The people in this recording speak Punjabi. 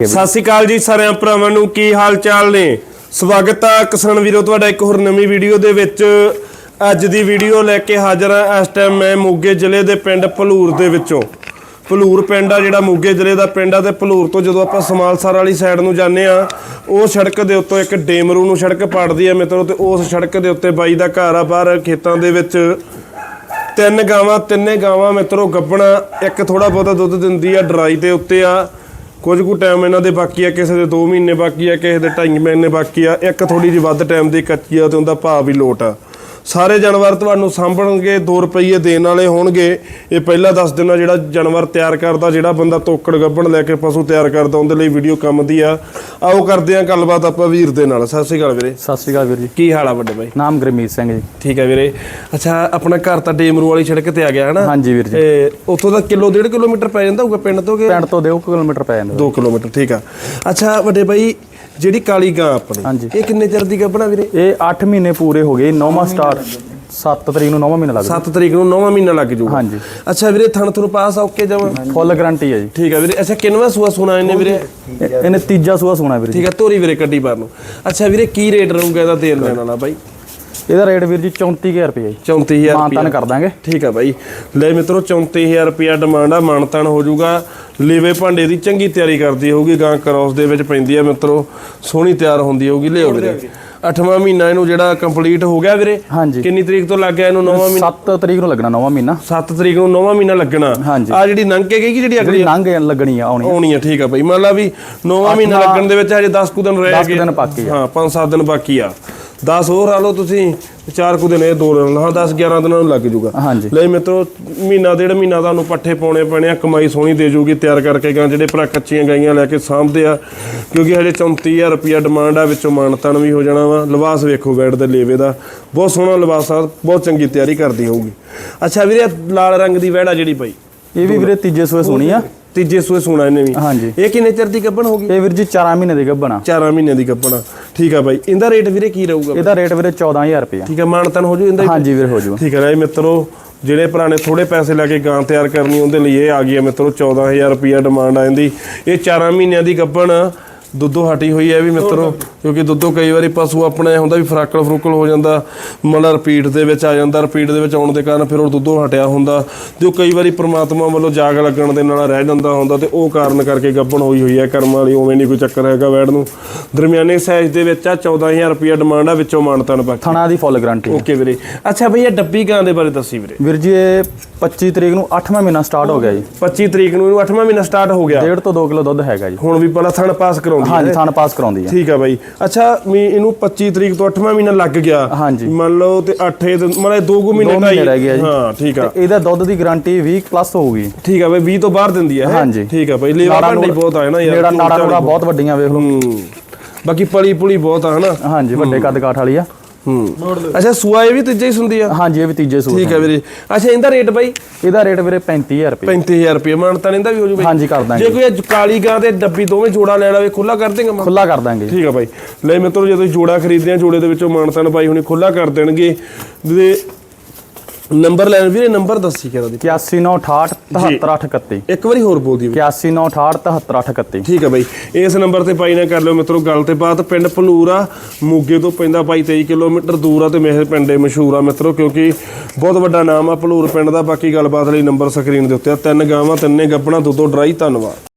ਸਤਿ ਸ਼੍ਰੀ ਅਕਾਲ ਜੀ ਸਾਰਿਆਂ ਭਰਾਵਾਂ ਨੂੰ, ਕੀ ਹਾਲ ਚਾਲ ਨੇ? ਸਵਾਗਤ ਆ ਕਿਸਾਨ ਵੀਰੋ, ਤੁਹਾਡਾ ਇੱਕ ਹੋਰ ਨਵੀਂ ਵੀਡੀਓ ਦੇ ਵਿੱਚ। ਅੱਜ ਦੀ ਵੀਡੀਓ ਲੈ ਕੇ ਹਾਜ਼ਰ ਆ ਇਸ ਟਾਈਮ ਮੈਂ ਮੋਗੇ ਜ਼ਿਲ੍ਹੇ ਦੇ ਪਿੰਡ ਭਲੂਰ ਦੇ ਵਿੱਚੋਂ। ਭਲੂਰ ਪਿੰਡ ਆ ਜਿਹੜਾ ਮੋਗੇ ਜ਼ਿਲ੍ਹੇ ਦਾ ਪਿੰਡ ਆ ਤੇ ਭਲੂਰ ਤੋਂ ਜਦੋਂ ਆਪਾਂ ਸਮਾਲਸਰ ਵਾਲੀ ਸਾਈਡ ਨੂੰ ਜਾਂਦੇ ਆ, ਉਹ ਸੜਕ ਦੇ ਉੱਤੋਂ ਇੱਕ ਡੇਮਰੂ ਨੂੰ ਸੜਕ ਪੜਦੀ ਆ ਮਿੱਤਰੋ ਤੇ ਉਸ ਸੜਕ ਦੇ ਉੱਤੇ ਬਾਈ ਦਾ ਘਰ ਆ ਬਾਹਰ ਖੇਤਾਂ ਦੇ ਵਿੱਚ। ਤਿੰਨ ਗਾਵਾਂ, ਤਿੰਨੇ ਗਾਵਾਂ ਮਿੱਤਰੋ ਗੱਬਣਾ ਇੱਕ ਥੋੜਾ ਬਹੁਤਾ ਦੁੱਧ ਦਿੰਦੀ ਆ ਡਰਾਈ ਦੇ ਉੱਤੇ ਆ। ਕੁਝ ਕੁ ਟਾਈਮ ਇਹਨਾਂ ਦੇ ਬਾਕੀ ਆ, ਕਿਸੇ ਦੇ 2 ਮਹੀਨੇ ਬਾਕੀ ਆ, ਕਿਸੇ ਦੇ 2.5 ਮਹੀਨੇ ਬਾਕੀ ਆ, ਇੱਕ ਥੋੜੀ ਜਿਹੀ ਵੱਧ ਟਾਈਮ ਦੀ ਕੱਚੀ ਆ ਤੇ ਉਹਦਾ ਭਾਅ ਵੀ ਲੋਟ ਆ। ਸਾਰੇ ਜਾਨਵਰ ਤੁਹਾਨੂੰ ਸਾਂਭਣਗੇ 2 ਰੁਪਏ ਦੇਣ ਵਾਲੇ ਹੋਣਗੇ। ਇਹ ਪਹਿਲਾਂ ਦੱਸ ਦਿਨਾ ਜਿਹੜਾ ਜਾਨਵਰ ਤਿਆਰ ਕਰਦਾ ਜਿਹੜਾ ਬੰਦਾ ਤੋਕੜ ਗੱਬਣ ਲੈ ਕੇ ਪਸ਼ੂ ਤਿਆਰ ਕਰਦਾ ਉਹਦੇ ਲਈ ਵੀਡੀਓ ਕੰਮ ਦੀ ਆ। ਆਓ ਕਰਦੇ ਆ ਗੱਲਬਾਤ ਆਪਾਂ ਵੀਰ ਦੇ ਨਾਲ। ਸਤਿ ਸ਼੍ਰੀ ਅਕਾਲ ਵੀਰੇ। ਸਤਿ ਸ਼੍ਰੀ ਅਕਾਲ ਵੀਰ ਜੀ। ਕੀ ਹਾਲ ਆ ਵੱਡੇ ਬਾਈ? ਨਾਮ ਗੁਰਮੀਤ ਸਿੰਘ ਜੀ। ਠੀਕ ਹੈ ਵੀਰੇ। ਅੱਛਾ ਆਪਣਾ ਘਰ ਤਾਂ ਡੇਮਰੂ ਵਾਲੀ ਸੜਕ ਤੇ ਆ ਗਿਆ ਹਨਾ? ਹਾਂਜੀ ਵੀਰ ਜੀ। ਤੇ ਉੱਥੋਂ ਦਾ ਕਿਲੋ ਡੇਢ ਕਿਲੋਮੀਟਰ ਪੈ ਜਾਂਦਾ ਹੋਊਗਾ ਪਿੰਡ ਤੋਂ ਕਿ? ਪਿੰਡ ਤੋਂ ਦਿਓ ਕਿਲੋਮੀਟਰ ਪੈ ਜਾਂਦਾ। 2 ਕਿਲੋਮੀਟਰ ਠੀਕ ਆ। ਅੱਛਾ ਵੱਡੇ ਬਾਈ ਜਿਹੜੀ ਕਾਲੀ ਗਾਂ ਆਪਣੀ ਹਾਂਜੀ। ਇਹ ਕਿੰਨੇ ਚਿਰ ਦੀ ਗੱਭਣਾ ਵੀਰੇ? ਇਹ 8 ਮਹੀਨੇ ਪੂਰੇ ਹੋ ਗਏ 9ਵਾਂ ਸਟਾਰ 7 ਤਰੀਕ ਨੂੰ 9ਵਾਂ ਮਹੀਨਾ ਲੱਗਦਾ 7 ਤਰੀਕ ਨੂੰ 9ਵਾਂ ਮਹੀਨਾ ਲੱਗ ਜਾਊਗਾ ਹਾਂਜੀ। ਅੱਛਾ ਵੀਰੇ ਥਣ ਤੁਹਾਨੂੰ ਪਾਸ ਓਕੇ ਜਾਵਾਂ ਫੁੱਲ ਗਾਰੰਟੀ ਹੈ ਜੀ। ਠੀਕ ਆ ਵੀਰੇ ਅੱਛਾ ਕਿੰਨਵਾ ਸੂਆ ਸੁਣਾ ਇਹਨੇ ਵੀਰੇ? ਇਹ- ਇਹਨੇ ਤੀਜਾ ਸੂਆ ਸੋਣਾ ਵੀਰ ਜੀ ਠੀਕ ਆ ਤੋਰੀ ਵੀਰੇ ਕੱਢੀ ਬਾਰ ਨੂੰ। ਅੱਛਾ ਵੀਰੇ ਕੀ ਰੇਟ ਰਹੂਗਾ ਇਹਦਾ ਦੇਣ ਲੈਣ ਵਾਲਾ ਬਾਈ? ਇਹਦਾ ਰੇਟ ਵੀਰ ਜੀ 34000 ਰੁਪਏ ਜੀ। 34000 ਮਾਨਤਾਨ ਰੁਪਏ। ਕਰ ਦਾਂਗੇ। ਠੀਕ ਆ ਬਾਈ। ਲੈ ਮਿੱਤਰੋ 34000 ਰੁਪਿਆ ਡਿਮਾਂਡ ਆ ਮਾਨਤਾਨ ਹੋ ਜਾਊਗਾ। ਲੇਵੇ ਭਾਂਡੇ ਦੀ ਚੰਗੀ ਤਿਆਰੀ ਕਰਦੀ ਹੋਊਗੀ ਗਾਂ ਕ੍ਰੋਸ ਦੇ ਵਿੱਚ ਪੈਂਦੀ ਆ ਮਿੱਤਰੋ। ਸੋਹਣੀ ਤਿਆਰ ਹੁੰਦੀ ਹੋਊਗੀ ਲਿਓ ਵੀਰੇ। ਅੱਠਵਾਂ ਮਹੀਨਾ ਇਹਨੂੰ ਜਿਹੜਾ ਕੰਪਲੀਟ ਹੋ ਗਿਆ ਵੀਰੇ। ਕਿੰਨੀ ਤਰੀਕ ਤੋਂ ਲੱਗ ਗਿਆ ਇਹਨੂੰ ਨੌਵਾਂ ਮਹੀਨਾ? 7 ਤਰੀਕ ਨੂੰ ਲੱਗਣਾ 9ਵਾਂ ਮਹੀਨਾ। 7 ਤਰੀਕ ਨੂੰ ਨੌਵਾਂ ਮਹੀਨਾ ਲੱਗਣਾ। ਆ ਜਿਹੜੀ ਲੰਘ ਕੇ ਗਈ ਕਿ ਜਿਹੜੀ ਅਗਲੀ ਲੰਘ ਲੱਗਣੀ ਆ ਆਉਣੀ ਆਉਣੀ ਆ ਠੀਕ ਆ ਬਾਈ। ਮੰਨ ਲਾ ਵੀ ਨੌਵਾਂ ਮਹੀਨਾ ਲੱਗਣ ਦੇ ਵਿੱਚ ਹਜੇ 10 ਕੁ ਦਿਨ ਰਹਿ 10 ਗਏ। ਦਿਨ ਬਾਕੀ ਆ। ਹਾਂ 5-7 ਦਿਨ ਬਾਕੀ ਆ। 10 ਹੋਰ ਆ ਲਓ ਤੁਸੀਂ 4 ਕੁ ਦਿਨ ਇਹ ਦੋ ਦਿਨ ਹਾਂ 10 11 ਦਿਨਾਂ ਨੂੰ ਲੱਗ ਜੂਗਾ। ਹਾਂਜੀ। ਲੈ ਮਿੱਤਰੋ ਮਹੀਨਾ ਡੇਢ ਮਹੀਨਾ ਤੁਹਾਨੂੰ ਪੱਠੇ ਪਾਉਣੇ ਪੈਣੇ ਆ ਕਮਾਈ ਸੋਹਣੀ ਦੇ ਜੂਗੀ ਤਿਆਰ ਕਰਕੇ ਗਾਂ ਜਿਹੜੇ ਭਰਾ ਕੱਚੀਆਂ ਗਾਈਆਂ ਲੈ ਕੇ ਸਾਂਭਦੇ ਆ ਕਿਉਂਕਿ ਹਜੇ 34000 ਰੁਪਿਆ ਡਿਮਾਂਡ ਆ ਵਿੱਚੋਂ ਮਾਨਤਨ ਵੀ ਹੋ ਜਾਣਾ ਵਾ। ਲਿਬਾਸ ਵੇਖੋ ਬੈਡ ਦੇ ਲੇਵੇ ਦਾ। ਬਹੁਤ ਸੋਹਣਾ ਲਿਬਾਸ ਆ ਬਹੁਤ ਚੰਗੀ ਤਿਆਰੀ ਕਰਦੀ ਹੋਊਗੀ। ਅੱਛਾ ਵੀਰੇ ਆਹ ਲਾਲ ਰੰਗ ਦੀ ਵਹਿੜਾ ਜਿਹੜੀ ਬਾਈ ਇਹ ਵੀ ਵੀਰੇ ਤੀਜੇ ਸੂਏ ਸੋਣੀ ਆ। ਤੀਜੇ ਸੂਏ ਸੋਣਾ ਇਹਨੇ ਵੀ। ਹਾਂਜੀ। ਇਹ ਕਿੰਨੇ ਚਿਰ ਦੀ ਗੱਭਣ ਹੋਗੀ ਇਹ ਵੀਰ ਜੀ 4 ਮਹੀਨੇ ਦੀ ਗੱਭਣਾ 4 ਮਹੀਨੇ ਦੀ ਗੱਭਣ ਠੀਕ ਆ ਬਾਈ। ਇਹਦਾ ਰੇਟ ਵੀਰੇ ਕੀ ਰਹੂਗਾ ਇਹਦਾ ਰੇਟ ਵੀਰੇ 14000 ਰੁਪਏ ਠੀਕ ਆ ਮਾਨਤਨ ਹੋ ਜੂ ਇਹਦਾ? ਹਾਂਜੀ ਵੀਰ ਹੋ ਜੂ। ਠੀਕ ਹੈ ਰਾਏ ਮਿੱਤਰੋ ਜਿਹੜੇ ਪੁਰਾਣੇ ਥੋੜੇ ਪੈਸੇ ਲੈ ਕੇ ਗਾਂ ਤਿਆਰ ਕਰਨੀ ਉਹਦੇ ਲਈ ਇਹ ਆ ਗਈ ਹੈ ਮਿੱਤਰੋ 14000 ਰੁਪਿਆ ਡਿਮਾਂਡ ਆ ਇਹਦੀ। ਇਹ 4 ਮਹੀਨਿਆਂ ਦੀ ਗੱਭਣ ਦੁੱਧੋਂ ਹਟੀ ਹੋਈ ਹੈ ਵੀ ਮਿੱਤਰੋ ਕਿਉਂਕਿ ਦੁੱਧੋਂ ਕਈ ਵਾਰੀ ਪਸ਼ੂ ਆਪਣੇ ਹੁੰਦਾ ਵੀ ਫਰਾਕਲ ਫਰੂਕਲ ਹੋ ਜਾਂਦਾ ਮਤਲਬ ਰਿਪੀਟ ਦੇ ਵਿੱਚ ਆ ਜਾਂਦਾ ਰਿਪੀਟ ਦੇ ਵਿੱਚ ਆਉਣ ਦੇ ਕਾਰਨ ਫਿਰ ਉਹ ਦੁੱਧੋਂ ਹਟਿਆ ਹੁੰਦਾ ਉਹ ਕਈ ਵਾਰੀ ਪ੍ਰਮਾਤਮਾ ਵੱਲੋਂ ਜਾਗ ਲੱਗਣ ਦੇ ਨਾਲ ਰਹਿ ਜਾਂਦਾ ਹੁੰਦਾ ਤੇ ਉਹ ਕਾਰਨ ਕਰਕੇ ਗੱਭਣ ਹੋਈ ਹੋਈ ਹੈ ਕਰਮ ਵਾਲੀ ਉਵੇਂ ਨਹੀਂ ਕੋਈ ਚੱਕਰ ਹੈਗਾ ਵੈੜ ਨੂੰ। ਦਰਮਿਆਨੇ ਸਾਈਜ਼ ਦੇ ਵਿੱਚ ਆ 14000 ਰੁਪਿਆ ਡਿਮਾਂਡ ਆ ਵਿੱਚੋਂ ਮਾਨਤਨ ਬਾਕੀ। ਥਣਾ ਦੀ ਫੁੱਲ ਗਾਰੰਟੀ ਓਕੇ ਵੀਰੇ। ਅੱਛਾ ਭਈ ਇਹ ਡੱਬੀ ਗਾਂ ਦੇ ਬਾਰੇ ਦੱਸੀ ਵੀਰੇ। ਵੀਰ ਜੀ ਇਹ 25 ਤਰੀਕ ਨੂੰ 8ਵਾਂ ਮਹੀਨਾ ਸਟਾਰਟ ਹੋ ਗਿਆ ਜੀ। 25 ਤਰੀਕ ਨੂੰ ਇਹਨੂੰ 8ਵਾਂ ਮਹੀਨਾ ਸਟਾਰਟ ਹੋ ਗਿਆ। ਡੇਢ ਤੋਂ 2 ਕਿਲੋ ਦੁੱਧ ਹੈਗਾ ਜੀ। ਹੁਣ ਵੀ ਪਹਿਲਾਂ ਥਣ ਪਾਸ ਕਰਾਉਂਦੀ ਹਾਂਜੀ ਹੈ। ਥਣ ਪਾਸ ਕਰਾਉਂਦੀ ਆ ਠੀਕ ਆ ਬਾਈ। ਅੱਛਾ ਵੀ ਇਹਨੂੰ 25 ਤਰੀਕ ਤੋਂ 8ਵਾਂ ਮਹੀਨਾ ਲੱਗ ਗਿਆ। ਹਾਂਜੀ। ਮੰਨ ਲਓ ਤੇ 8 ਮਤਲਬ 2 ਕੁ ਮਹੀਨੇ ਦੋ ਰਹਿ ਜੀ। ਹਾਂ ਠੀਕ ਆ। ਇਹਦਾ ਦੁੱਧ ਦੀ ਗਾਰੰਟੀ 20 ਪਲੱਸ ਹੋਊਗੀ। ਠੀਕ ਆ ਬਾਈ 20 ਤੋਂ ਬਾਹਰ ਦਿੰਦੀ ਹੈ। ਹਾਂਜੀ। ਠੀਕ ਆ ਬਾਈ ਲੇਵਾ ਭਾਂਡੀ ਬਹੁਤ ਆ ਨਾ ਯਾਰ ਜਿਹੜਾ ਨਾੜਾ ਬਹੁਤ ਵੱਡੀਆਂ ਵੇਖ ਲਓ। ਹੂੰ। ਬਾਕੀ ਪਲੀ ਪੁਲੀ ਬਹੁਤ ਆ ਹਨਾ ਹਾਂਜੀ ਵੱਡੇ ਕੱਦ ਕਾਠ ਵਾਲੀ ਆ। ਹੂੰ। ਅੱਛਾ ਸੂਆ ਇਹ ਵੀ ਤੀਜੇ ਹੀ ਸੁੰਦੀ ਆ? ਹਾਂਜੀ ਇਹ ਵੀ ਤੀਜੇ ਸੂਟ ਠੀਕ ਆ ਵੀਰੇ। ਅੱਛਾ ਇਹਦਾ ਰੇਟ ਬਾਈ? ਇਹਦਾ ਰੇਟ ਵੀਰੇ 35000 ਰੁਪਏ। 35000 ਰੁਪਏ। ਮਾਨਤਾ ਇਹਦਾ ਵੀ ਹੋ ਜੂ ਬਾਈ। ਹਾਂਜੀ ਕਰ ਜੇ ਦਾਂਗੇ ਕੋਈ ਇਹ ਕਾਲੀ ਗਾਂ ਤੇ ਡੱਬੀ ਦੋਵੇਂ ਜੋੜਾ ਲੈਣਾ ਵੇ ਖੁੱਲਾ ਕਰ ਦੇਗਾ ਖੁੱਲਾ ਕਰ ਦਾਂਗੇ। ਠੀਕ ਆ ਬਾਈ। ਲੈ ਮਿੱਤਰੋ ਜੇ ਤੁਸੀਂ ਜੋੜਾ ਖਰੀਦਦੇ ਆ ਜੋੜੇ ਦੇ ਵਿੱਚੋਂ ਮਾਨਸਨ ਬਾਈ ਹੁਣੀ ਖੁੱਲਾ ਕਰ ਦੇਣਗੇ। ਤੇ ਨੰਬਰ ਲੈਣ ਵੀਰੇ ਨੰਬਰ ਦੱਸੀ ਕਿਹੜਾ ਦੀ। 8198 77831 ਇੱਕ ਵਾਰੀ ਹੋਰ ਬੋਲ ਦਿਓ 8198 77831 ਠੀਕ ਆ ਬਾਈ। ਇਸ ਨੰਬਰ ਤੇ ਬਾਈ ਨਾਲ ਕਰ ਲਿਓ ਮਿੱਤਰੋ ਗੱਲ ਤੇ ਬਾਤ ਪਿੰਡ ਭਲੂਰ ਆ ਮੋਗੇ ਤੋਂ ਪੈਂਦਾ ਬਾਈ 23 ਕਿਲੋਮੀਟਰ ਦੂਰ ਆ ਤੇ ਮੇਰੇ ਪਿੰਡੇ ਮਸ਼ਹੂਰ ਆ ਮਿੱਤਰੋ ਕਿਉਂਕਿ ਬਹੁਤ ਵੱਡਾ ਨਾਮ ਆ ਭਲੂਰ ਪਿੰਡ ਦਾ। ਬਾਕੀ ਗੱਲਬਾਤ ਲਈ ਨੰਬਰ ਸਕਰੀਨ ਦੇ ਉੱਤੇ ਆ। ਤਿੰਨ ਗਾਵਾਂ ਤਿੰਨੇ ਗੱਪਣਾ ਦੋ ਦੋ ਡਰਾਈ ਧੰਨਵਾਦ।